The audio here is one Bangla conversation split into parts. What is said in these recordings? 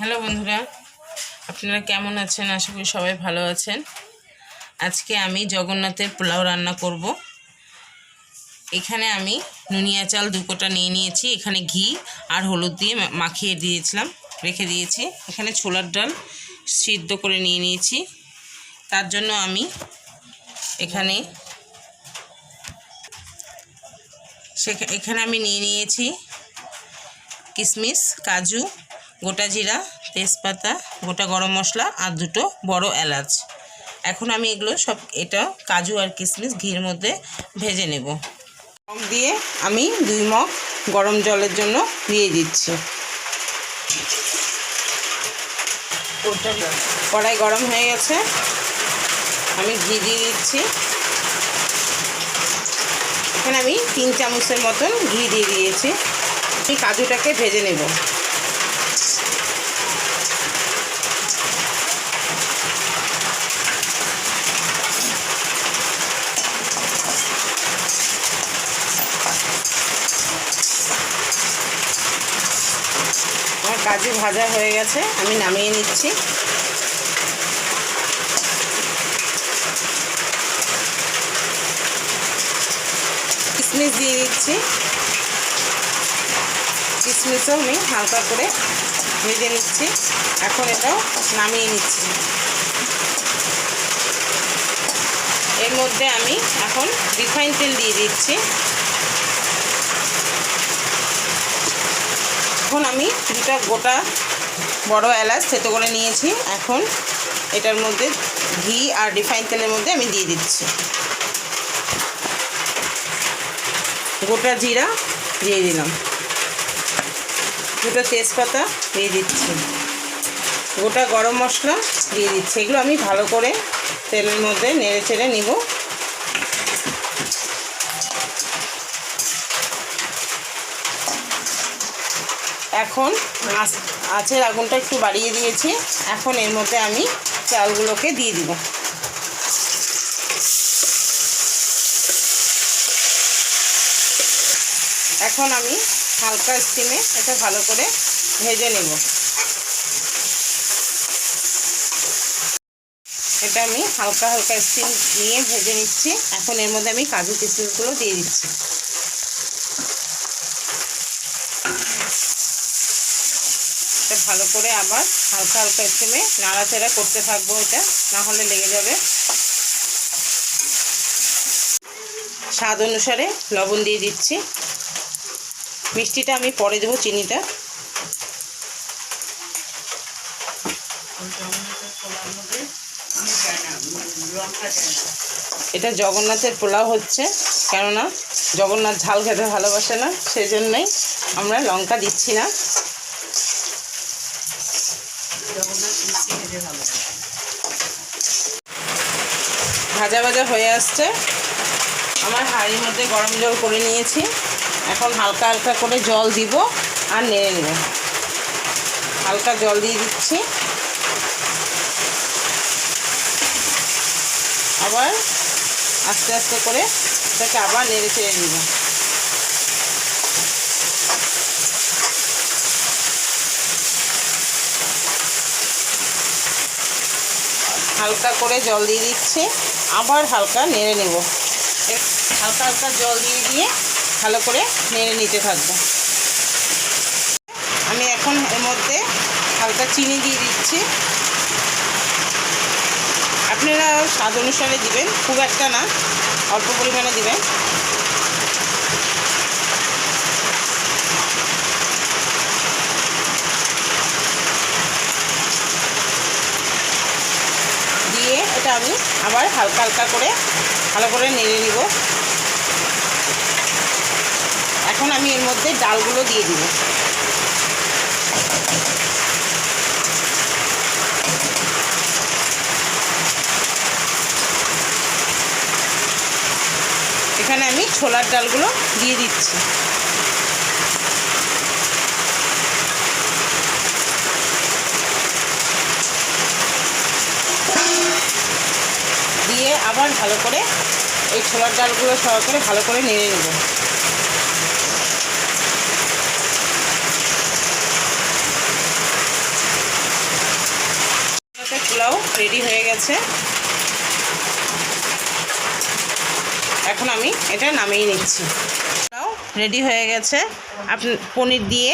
হ্যালো বন্ধুরা, আপনারা কেমন আছেন? আশা করি সবাই ভালো আছেন। আজকে আমি জগন্নাথের পোলাও রান্না করব। এখানে আমি নুনিয়া চাল দু কোটা নিয়ে নিয়েছি। এখানে ঘি আর হলুদ দিয়ে মাখিয়ে দিয়েছিলাম, রেখে দিয়েছি। এখানে ছোলার ডাল সিদ্ধ করে নিয়ে নিয়েছি। তার জন্য আমি এখানে এখানে আমি নিয়ে নিয়েছি কিশমিশ কাজু গোটা জিরা, তেজপাতা, গোটা গরম মশলা আর দুটো বড় এলাচ। এখন আমি এগুলো সব, এটা কাজু আর কিশমিশ ঘির মধ্যে ভেজে নেব। মগ দিয়ে আমি দুই মগ গরম জলের জন্য দিয়ে দিচ্ছি। কড়াই গরম হয়ে গেছে। আমি ঘি দিয়ে দিচ্ছি। এখানে আমি তিন চামচের মতন ঘি দিয়ে দিয়েছি। আমি কাজুটাকে ভেজে নেব। কাজু ভাজা হয়ে গেছে, আমি নামিয়ে নিচ্ছি। কিশমিশ দিয়ে দিচ্ছি। কিশমিশও আমি হালকা করে ভেজে নিচ্ছি। এখন এটাও নামিয়ে নিচ্ছি। এর মধ্যে আমি এখন রিফাইন তেল দিয়ে দিচ্ছি। এখন আমি দুটা গোটা বড় এলাচ থেতো করে নিয়েছি। এখন এটার মধ্যে ঘি আর রিফাইন তেলের মধ্যে আমি দিয়ে দিচ্ছি। গোটা জিরা দিয়ে দিলাম। দুটো তেজপাতা দিয়ে দিচ্ছি। গোটা গরম মশলা দিয়ে দিচ্ছি। এগুলো আমি ভালো করে তেলের মধ্যে নেড়ে চেড়ে নিব। এখন আঁচ- আঁচের আগুনটা একটু বাড়িয়ে দিয়েছি। এখন এর মধ্যে আমি চালগুলোকে দিয়ে দিব। এখন আমি হালকা স্টিমে এটা ভালো করে ভেজে নেব। এটা আমি হালকা হালকা স্টিম নিয়ে ভেজে নিচ্ছি। এখন এর মধ্যে আমি কাজু কিশমিশগুলো দিয়ে দিচ্ছি। ভালো করে আবার হালকা হালকা স্টিমে নাড়াচাড়া করতে থাকব এটা না হলে লেগে যাবে। স্বাদ অনুসারে লবণ দিয়ে দিচ্ছি। মিষ্টিটা আমি পরে দেবো চিনিটা। এটা জগন্নাথের পোলাও হচ্ছে, কেননা জগন্নাথ ঝাল খেতে ভালোবাসে না সেই জন্যই আমরা লঙ্কা দিচ্ছি না। ভাজা ভাজা হয়ে আসছে। আমার হাঁড়ির মধ্যে গরম জল করে নিয়েছি। এখন হালকা হালকা করে জল দিব আর নেড়ে নেব। হালকা জল দিয়ে দিচ্ছি। আবার আস্তে আস্তে করে এটাকে আবার নেড়ে চেড়ে নিব। হালকা করে জল দিয়ে দিচ্ছি। আবার হালকা নেড়ে নেব। হালকা হালকা জল দিয়ে দিয়ে ভালো করে নেড়ে নিতে থাকব। আমি এখন এর মধ্যে হালকা চিনি দিয়ে দিচ্ছি। আপনারা স্বাদ অনুসারে দিবেন, খুব একটা না, অল্প পরিমাণে দিবেন দিয়ে এটা আমি আবার হালকা হালকা করে ভালো করে নেড়ে নিব। এখন আমি এর মধ্যে ডালগুলো দিয়ে দিব। এখানে আমি ছোলার ডালগুলো দিয়ে দিচ্ছি দিয়ে আবার ভালো করে এই ছোলার ডালগুলো সহকারে ভালো করে নেড়ে নেব। পোলাও রেডি হয়ে গেছে। এখন আমি এটা নামিয়ে নিচ্ছি। পোলাও রেডি হয়ে গেছে। আপনি পনির দিয়ে,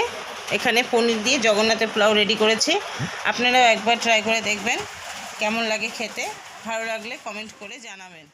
এখানে পনির দিয়ে জগন্নাথের পোলাও রেডি করেছি। আপনারাও একবার ট্রাই করে দেখবেন। কেমন লাগে খেতে? ভালো লাগলে কমেন্ট করে জানাবেন।